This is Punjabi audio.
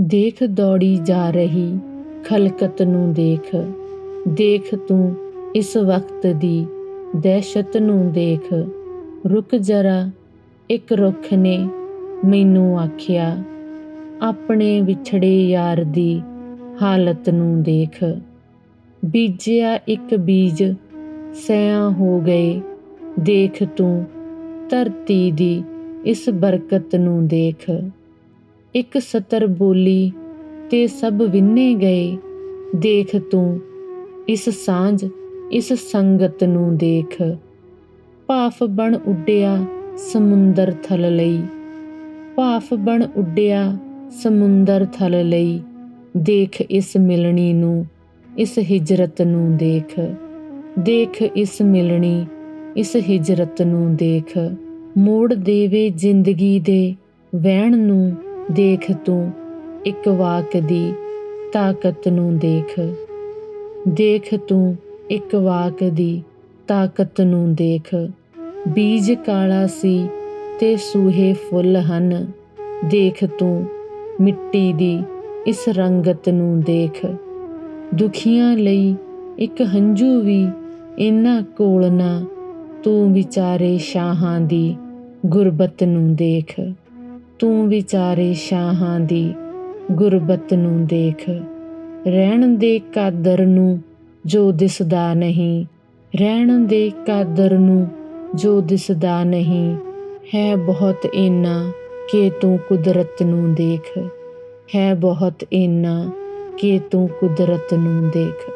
ਦੇਖ ਦੌੜੀ ਜਾ ਰਹੀ ਖਲਕਤ ਨੂੰ ਦੇਖ ਦੇਖ ਤੂੰ ਇਸ ਵਕਤ ਦੀ ਦਹਿਸ਼ਤ ਨੂੰ ਦੇਖ। ਰੁਕ ਜਰਾ, ਇੱਕ ਰੁੱਖ ਨੇ ਮੈਨੂੰ ਆਖਿਆ, ਆਪਣੇ ਵਿਛੜੇ ਯਾਰ ਦੀ ਹਾਲਤ ਨੂੰ ਦੇਖ। ਬੀਜਿਆ ਇੱਕ ਬੀਜ, ਸਿਆਂ ਹੋ ਗਏ, ਦੇਖ ਤੂੰ ਧਰਤੀ ਦੀ ਇਸ ਬਰਕਤ ਨੂੰ ਦੇਖ। ਇੱਕ ਸਤਰ ਬੋਲੀ ਤੇ ਸਭ ਵਿੰਨੇ ਗਏ। ਦੇਖ ਤੂੰ, ਇਸ ਸਾਂਝ, ਇਸ ਸੰਗਤ ਨੂੰ ਦੇਖ। ਭਾਫ ਬਣ ਉੱਡਿਆ ਸਮੁੰਦਰ ਥਲ ਲਈ। ਭਾਫ ਬਣ ਉੱਡਿਆ ਸਮੁੰਦਰ ਥਲ ਲਈ। ਦੇਖ ਇਸ ਮਿਲਣੀ ਨੂੰ, ਇਸ ਹਿਜਰਤ ਨੂੰ ਦੇਖ। ਦੇਖ ਇਸ ਮਿਲਣੀ, ਇਸ ਹਿਜਰਤ ਨੂੰ ਦੇਖ। ਮੋੜ ਦੇਵੇ ਜ਼ਿੰਦਗੀ ਦੇ ਵਹਿਣ ਨੂੰ ਦੇਖ ਤੂੰ ਇੱਕ ਵਾਕ ਦੀ ਤਾਕਤ ਨੂੰ ਦੇਖ। ਦੇਖ ਤੂੰ ਇੱਕ ਵਾਕ ਦੀ ਤਾਕਤ ਨੂੰ ਦੇਖ। ਬੀਜ ਕਾਲਾ ਸੀ ਤੇ ਸੂਹੇ ਫੁੱਲ ਹਨ। ਦੇਖ ਤੂੰ ਮਿੱਟੀ ਦੀ ਇਸ ਰੰਗਤ ਨੂੰ ਦੇਖ। ਦੁਖੀਆਂ ਲਈ ਇੱਕ ਹੰਝੂ ਵੀ ਇਨਾ ਕੋਲ ਨਾ, ਤੂੰ ਵਿਚਾਰੇ ਸ਼ਾਹਾਂ ਦੀ ਗੁਰਬਤ ਨੂੰ ਦੇਖ। ਤੂੰ ਵਿਚਾਰੇ ਸ਼ਾਹਾਂ ਦੀ ਗੁਰਬਤ ਨੂੰ ਦੇਖ। ਰਹਿਣ ਦੇ ਕਾਦਰ ਨੂੰ ਜੋ ਦਿਸਦਾ ਨਹੀਂ। ਰਹਿਣ ਦੇ ਕਾਦਰ ਨੂੰ ਜੋ ਦਿਸਦਾ ਨਹੀਂ। ਹੈ ਬਹੁਤ ਇੰਨਾ ਕਿ ਤੂੰ ਕੁਦਰਤ ਨੂੰ ਦੇਖ। ਹੈ ਬਹੁਤ ਇੰਨਾ ਕਿ ਤੂੰ ਕੁਦਰਤ ਨੂੰ ਦੇਖ।